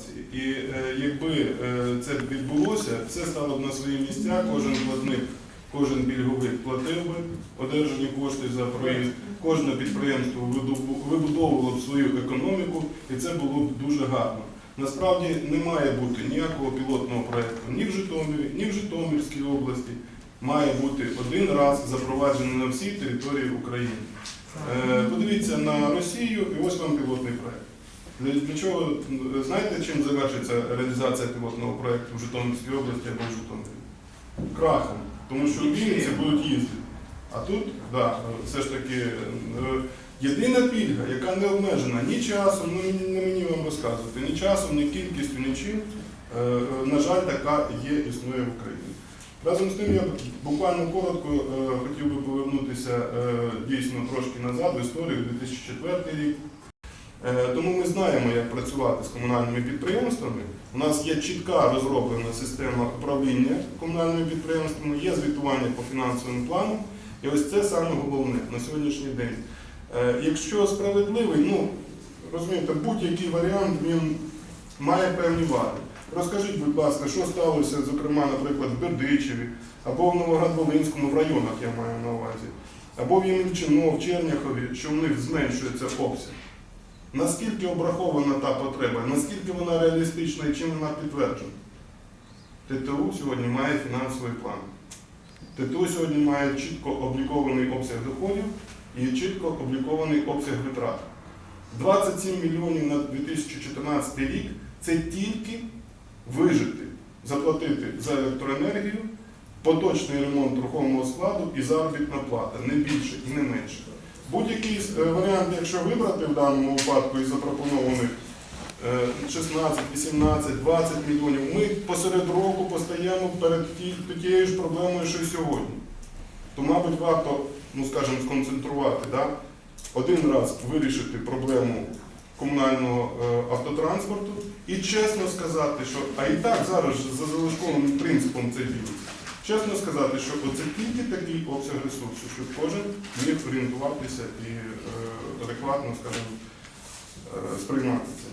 ситуації. І е, якби е, це відбулося, все стало б на свої місця, кожен платник, кожен пільговик платив би одержані кошти за проїзд, кожне підприємство вибудовувало б свою економіку, і це було б дуже гарно. Насправді не має бути ніякого пілотного проєкту ні в Житомирі, ні в Житомирській області. Має бути один раз запроваджений на всій території України. Е, Подивіться на Росію і ось вам пілотний проєкт. Для, для чого знаєте, чим завершиться реалізація пілотного проєкту в Житомирській області або в Житомирі? Крахом. Тому що Вінниці будуть їздити. А тут, да, все ж таки, е, єдина пільга, яка не обмежена ні часом, ну не мені вам розказувати, ні часом, ні кількістю, нічим, е, е, на жаль, така є, існує в Україні. Разом з тим, я буквально коротко хотів би повернутися дійсно трошки назад в історію 2004 рік. Е, Тому ми знаємо, як працювати з комунальними підприємствами. У нас є чітка розроблена система управління комунальними підприємствами, є звітування по фінансовим планам. І ось це саме головне на сьогоднішній день. Е, Якщо справедливий, ну розумієте, будь-який варіант він має певні вади. Розкажіть, будь ласка, що сталося, зокрема, наприклад, в Бердичеві, або в Новоград-Волинському в районах, я маю на увазі, або в Ємільчино, в Черняхові, що в них зменшується обсяг. Наскільки обрахована та потреба, наскільки вона реалістична і чим вона підтверджена? ТТУ сьогодні має фінансовий план. ТТУ сьогодні має чітко облікований обсяг доходів і чітко облікований обсяг витрат. 27 мільйонів на 2014 рік це тільки вижити, заплатити за електроенергію, поточний ремонт рухомого складу і заробітна плата, не більше і не менше. Будь-який е, варіант, якщо вибрати в даному випадку із запропонованих е, 16, 18, 20 мільйонів, ми посеред року постаємо перед тією ж проблемою, що й сьогодні. То, мабуть, варто, ну скажімо, сконцентрувати, да? один раз вирішити проблему комунального е, автотранспорту і чесно сказати, що а і так зараз за залишковим принципом це ділиться. Чесно сказати, що це тільки такий обсяг ресурсу, щоб кожен міг орієнтуватися і е, адекватно, скажімо, е, сприймати це.